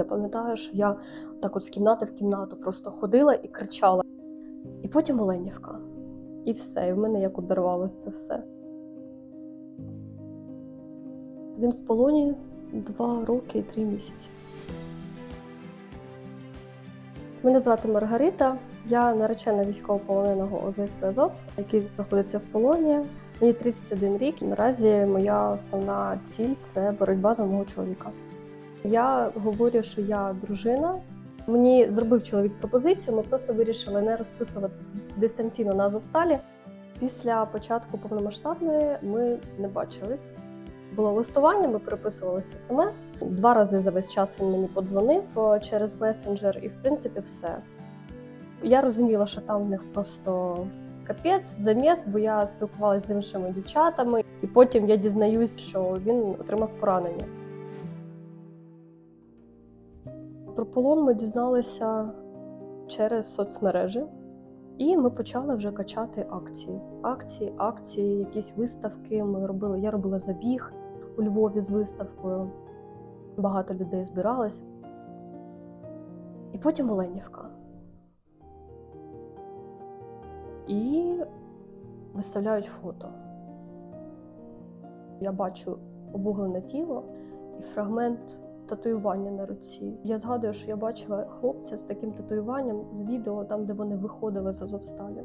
Я пам'ятаю, що я так от з кімнати в кімнату просто ходила і кричала. І потім Оленівка. І все, і в мене як обірвалося це все. Він в полоні два роки і три місяці. Мене звати Маргарита. Я наречена військовополоненого ОЗСП Азов, який знаходиться в полоні. Мені 31 рік. і Наразі моя основна ціль це боротьба за мого чоловіка. Я говорю, що я дружина. Мені зробив чоловік пропозицію. Ми просто вирішили не розписуватися дистанційно на Азовсталі. Після початку повномасштабної ми не бачились. Було листування, ми переписувалися смс. Два рази за весь час він мені подзвонив через месенджер, і в принципі все. Я розуміла, що там в них просто капець, заміс, бо я спілкувалася з іншими дівчатами, і потім я дізнаюсь, що він отримав поранення. Про полон ми дізналися через соцмережі, і ми почали вже качати акції. Акції, акції, якісь виставки. Ми робили. Я робила забіг у Львові з виставкою. Багато людей збиралось. І потім Оленівка. І виставляють фото. Я бачу обуглене тіло і фрагмент татуювання на руці. Я згадую, що я бачила хлопця з таким татуюванням з відео, там, де вони виходили з Азовсталі.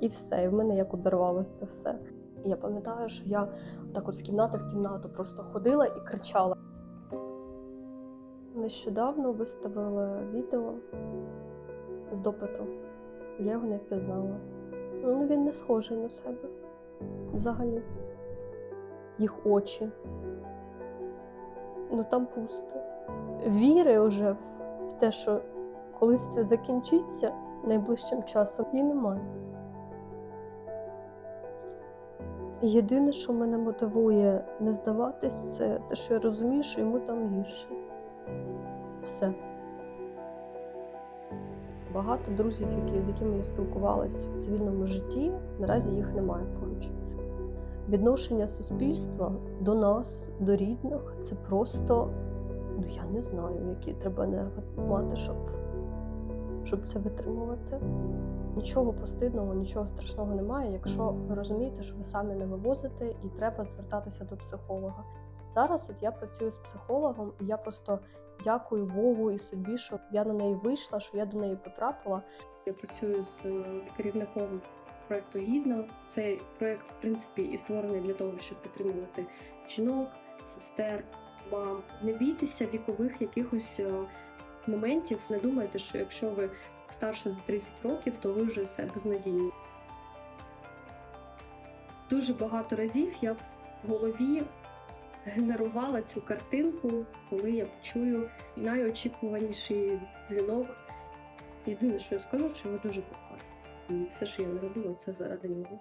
І все, і в мене як обірвалося це все. І я пам'ятаю, що я так от з кімнати в кімнату просто ходила і кричала. Нещодавно виставили відео з допиту. Я його не впізнала. Ну, він не схожий на себе. Взагалі. Їх очі. Ну там пусто. Віри вже в те, що колись це закінчиться найближчим часом, і немає. Єдине, що мене мотивує не здаватись, це те, що я розумію, що йому там гірше. Все. Багато друзів, з якими я спілкувалась в цивільному житті, наразі їх немає поруч. Відношення суспільства до нас, до рідних, це просто, ну я не знаю, які треба нерви мати, щоб, щоб це витримувати. Нічого постидного, нічого страшного немає, якщо ви розумієте, що ви самі не вивозите і треба звертатися до психолога. Зараз от я працюю з психологом, і я просто дякую Богу і собі, що я на неї вийшла, що я до неї потрапила. Я працюю з е, керівником проекту Гідна. Цей проект, в принципі, і створений для того, щоб підтримувати жінок, сестер, мам. Не бійтеся вікових якихось е, моментів. Не думайте, що якщо ви старше за 30 років, то ви вже все безнадійні. Дуже багато разів я в голові генерувала цю картинку, коли я почую найочікуваніший дзвінок. Єдине, що я скажу, що його дуже кохаю. І все, що я не робила, це заради нього.